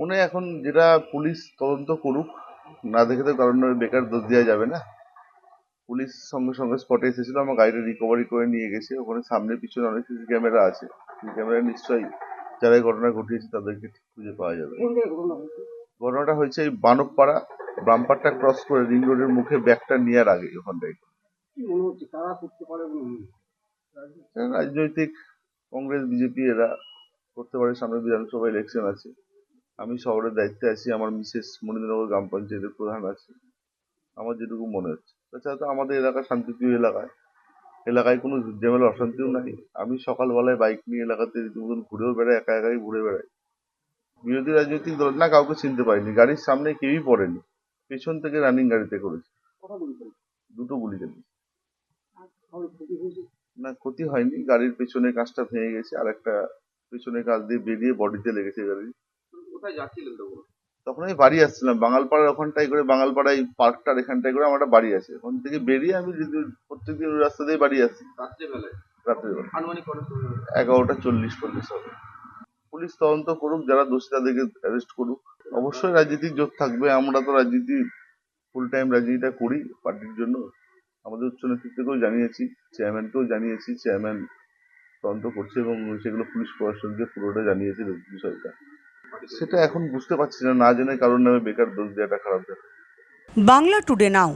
মনে এখন যেটা পুলিশ তদন্ত করুক না দেখে তো কারণ বেকার দোষ দেওয়া যাবে না। পুলিশ সঙ্গে সঙ্গে স্পটে এসেছিল আমার গাড়িটা রিকভারি করে নিয়ে গেছে। ওখানে সামনে পিছনে অনেক সিসি ক্যামেরা আছে। সিসি ক্যামেরা নিশ্চয়ই যারা ঘটনা ঘটিয়েছে তাদেরকে ঠিক খুঁজে পাওয়া যাবে। ঘটনাটা হয়েছে এই বানকপাড়া বাম্পারটা ক্রস করে রিং রোডের মুখে ব্যাগটা নেওয়ার আগে ওখানটায়? রাজনৈতিক কংগ্রেস বিজেপি এরা করতে পারে সামনে বিধানসভা ইলেকশন আছে। আমি শহরের দায়িত্বে আছি আমার মিসেস মনীন্দ্রনগর গ্রাম পঞ্চায়েতের প্রধান আছে। আমার যেটুকু মনে হচ্ছে। তাছাড়া তো আমাদের এলাকা শান্তিপ্রিয় এলাকায় এলাকায় কোনো ঝামেলা অশান্তিও নাই। আমি সকালবেলায় বাইক নিয়ে এলাকাতে রীতিমতন ঘুরেও বেড়াই একা একাই ঘুরে বেড়াই। বিরোধী রাজনৈতিক দল না কাউকে চিনতে পারিনি। গাড়ির সামনে কেউই পড়েনি। পেছন থেকে রানিং গাড়িতে করেছে। কথা দুটো গুলি হয়েছে? না ক্ষতি হয়নি। গাড়ির পেছনের কাঁচটা ভেঙে গেছে। আর একটা পেছনের কাঁচ দিয়ে বেরিয়ে বডিতে লেগেছে গাড়ির কোথায় যাচ্ছিলেন তখন? তখন আমি বাড়ি আসছিলাম বাঙালপাড়ার ওখানটায় করে বাঙালপাড়ায় বাড়িটার এখানটায় করে আমার বাড়ি আছে। ওখান থেকে বেরিয়ে আমি প্রত্যেকদিন ওই রাস্তা দিয়ে বাড়ি আসি। রাত্রেবেলায়? রাত্রেবেলা আনুমানিক? এগারোটা চল্লিশ চল্লিশ হবে। পুলিশ তদন্ত করুক যারা দোষী তাদেরকে অ্যারেস্ট করুক। অবশ্যই রাজনীতির জোর থাকবে আমরা তো রাজনীতি ফুল টাইম রাজনীতিটা করি পার্টির জন্য। আমাদের উচ্চ নেতৃত্বকেও জানিয়েছি চেয়ারম্যানকেও জানিয়েছি চেয়ারম্যান তদন্ত করছে এবং সেগুলো পুলিশ প্রশাসনকে পুরোটা জানিয়েছে বিষয়টা সেটা এখন বুঝতে পারছি না না জেনে কারোর নামে বেকার দোষ দেওয়াটা খারাপ দেয় বাংলা টুডে নাও।